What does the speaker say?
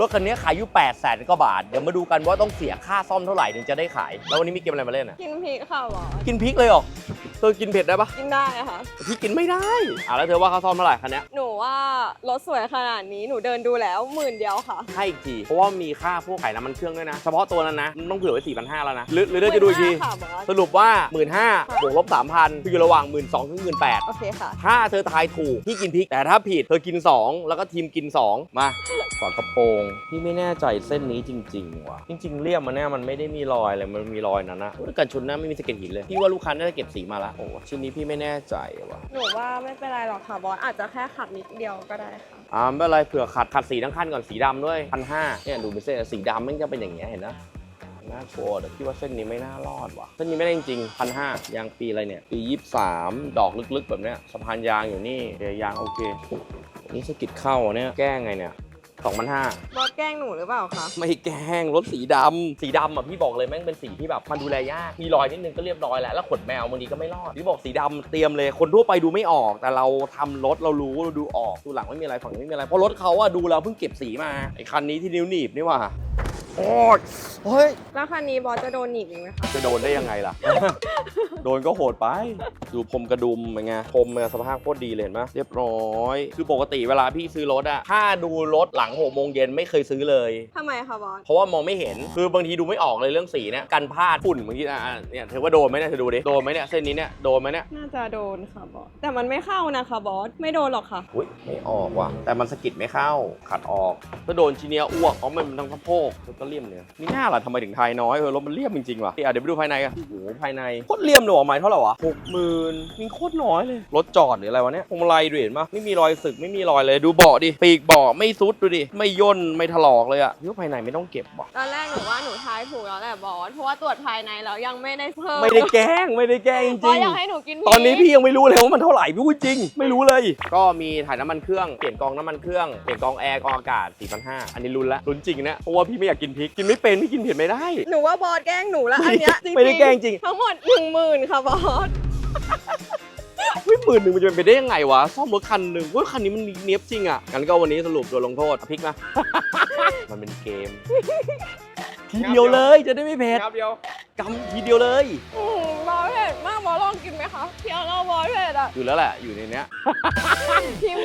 รถคันนี้ขายอยู่8 0 0แสนกว่าบาท เดี๋ยวมาดูกันว่าต้องเสียค่าซ่อมเท่าไหร่ถึงจะได้ขาย แล้ววันนี้มีเกมอะไรมาเล่นอะ กินพริกค่ะบอสกินพริกเลยเหรอ เธอกินเผ็ดได้ปะกินได้ค่ะ พี่กินไม่ได้อะแล้วเธอว่าค่าซ่อมเท่าไหร่คันเนี้ยหนูว่ารถสวยขนาดนี้หนูเดินดูแล้วหมื่นเดียวค่ะ ให้อีกทีเพราะว่ามีค่าพวกไข่น้ำมันเครื่องด้วยนะ เฉพาะตัวนั้นนะมันต้องเผื่อไว้4 5 0 0แล้วนะหรือหรือเดี๋ยวจะดูอีกที15,000ค่ะบอส สรุปว่า1 5ื่นห้าบวกลบ3,000คืออยู่ระหว่าง1 2ื่นถึงหมื่นแปด โอเคค่ะ ถ้าเธอทายถูกพี่กินพริก แต่ถ้าผิดเธอกิน 2 แล้วก็ทีมกิน 2 มาฝากระโปรงพี่ไม่แน่ใจเส้นนี้จริง ๆ ว่ะ จริง ๆ เรียบมันเนี่ยมันไม่ได้มีรอยเลยมันมีรอยนั้นนะแต่กันชนหน้าไม่มีสะเก็ดหินเลย พี่ว่าลูกค้าน่าจะเก็บสีมาละโอ้ชิ้นนี้พี่ไม่แน่ใจว่ะหนูว่าไม่เป็นไรหรอกค่ะบอสอาจจะแค่ขัดนิดเดียวก็ได้ค่ะอ่าไม่เป็นไรเผื่อขัดขัดสีทั้งคันก่อนสีดำด้วยพันห้าเนี่ยดูเป็นเส้นสีดำมันจะเป็นอย่างเงี้ยเห็นนะน่ากลัวแต่พี่ว่าเส้นนี้ไม่น่ารอดว่ะเส้นนี้ไม่ได้จริงพันห้ายางปีอะไรเนี่ยปียี่สามดอกลึกๆแบบเนี้ยสะพานยางอยู่นี่เดี๋ยวยางโอเคนี่สะกิดเข้าเนี่ยแก้ไงเนี่ย สองพันห้าบอสแกล้งหนูหรือเปล่าคะ ไม่แกล้งรถสีดำสีดำอะพี่บอกเลยแม่งเป็นสีที่แบบมันดูแลยากมีรอยนิดนึงก็เรียบร้อยแล้วแล้วขนแมวบางทีก็ไม่รอดพี่บอกสีดำเตรียมเลยคนทั่วไปดูไม่ออก แต่เราทำรถเรารู้เราดูออกดูหลังไม่มีอะไรฝั่งนี้ไม่มีอะไรเพราะรถเขาอะดูเราเพิ่งเก็บสีมาไอ้คันนี้ที่นิ้วหนีบนี่หว่าโอ้ยเฮ้ยแล้วคันนี้บอสจะโดนหนีบอีกไหมคะจะโดนได้ยังไงล่ะ โดนก็โหดไป ดูพรมกระดุมเป็นไงพรมเนี่ยสภาพโคตรดีเลยเห็นปะเรียบร้อย คือปกติเวลาพี่ซื้อรถอะถ้าดูรถหลังหกโมงเย็นไม่เคยซื้อเลย ทำไมคะบอส เพราะว่ามองไม่เห็น คือบางทีดูไม่ออกเลยเรื่องสีเนี่ยกันพลาดฝุ่นบางทีอะอะเนี่ยเธอว่าโดนไหมเนี่ยเธอดูดิ โดนไหมเนี่ยเส้นนี้เนี่ย โดนไหมเนี่ย น่าจะโดนค่ะบอส แต่มันไม่เข้านะคะบอส ไม่โดนหรอกค่ะ อุ้ยไม่ออกว่ะ แต่มันสะกิดไม่เข้า ขัดออก ถ้าโดนชิ้นเนี้ยอ้วกเพราะมันเป็นทั้งสะโพกแล้วก็เลี่ยมเนี่ยมีหน้าล่ะทำไมถึงไทยน้อยเออรถมันเลี่ยมจริงๆว่ะอะเดี๋ยวไปดูภายในกันโอ้โหภายในโคตรเลี่ยมเลยออกมาเท่าไหร่วะหกหมื่นมีโคตรน้อยเลย รถจอดหรืออะไรวะเนี่ยพวงมาลัยดูเห็นปะไม่มีรอยสึกไม่มีรอยเลยดูเบาะดิปีกเบาะไม่ซุดดูดิไม่ย่นไม่ถลอกเลยอะพี่ว่าภายในไม่ต้องเก็บว่ะตอนแรกหนูว่าหนูทายถูกแล้วแหละบอสเพราะว่าตรวจภายในแล้วยังไม่ได้เพิ่มไม่ได้แกล้งไม่ได้แกล้งจบอริสงอยากให้หนูกินพริกตอนนี้พี่ยังไม่รู้เลยว่ามันเท่าไหร่พี่พูดจริง ไม่รู้เลย ก็มีถ่ายน้ำมันเครื่องเปลี่ยนกองน้ำมันเครื่องเปลี่ยนกองแอร์กองอากาศ4,500อันนี้ลุ้นละลุ้นจริงนะเพราะว่าพี่ไม่อยากกินพริกกินไม่เป็นพี่กินเผ็ดไม่ได้ หนูว่าบอสแกล้งหนูแล้วอันเนี้ยจริงๆไม่ได้แกล้งจริง ทั้งหมดหนึ่งหมื่นค่ะบอสเฮ้ยหมื่นหนึ่งมันจะเป็นไปได้ยังไงวะซ่อมรถคันหนึ่งเว้ยคันนี้มันเนี้ยบจริงอะงั้นก็วันนี้สรุปโดนลงโทษเอาพริกมามันเป็นเกม ทีเดียวเลยจะได้ไม่เผ็ดครับเดียวกำทีเดียวเลยอืมบอสเผ็ดมากบอสลองกินไหมคะเพียวเราบอสเผ็ดอะอยู่แล้วแหละอยู่ในเนี้ยพิม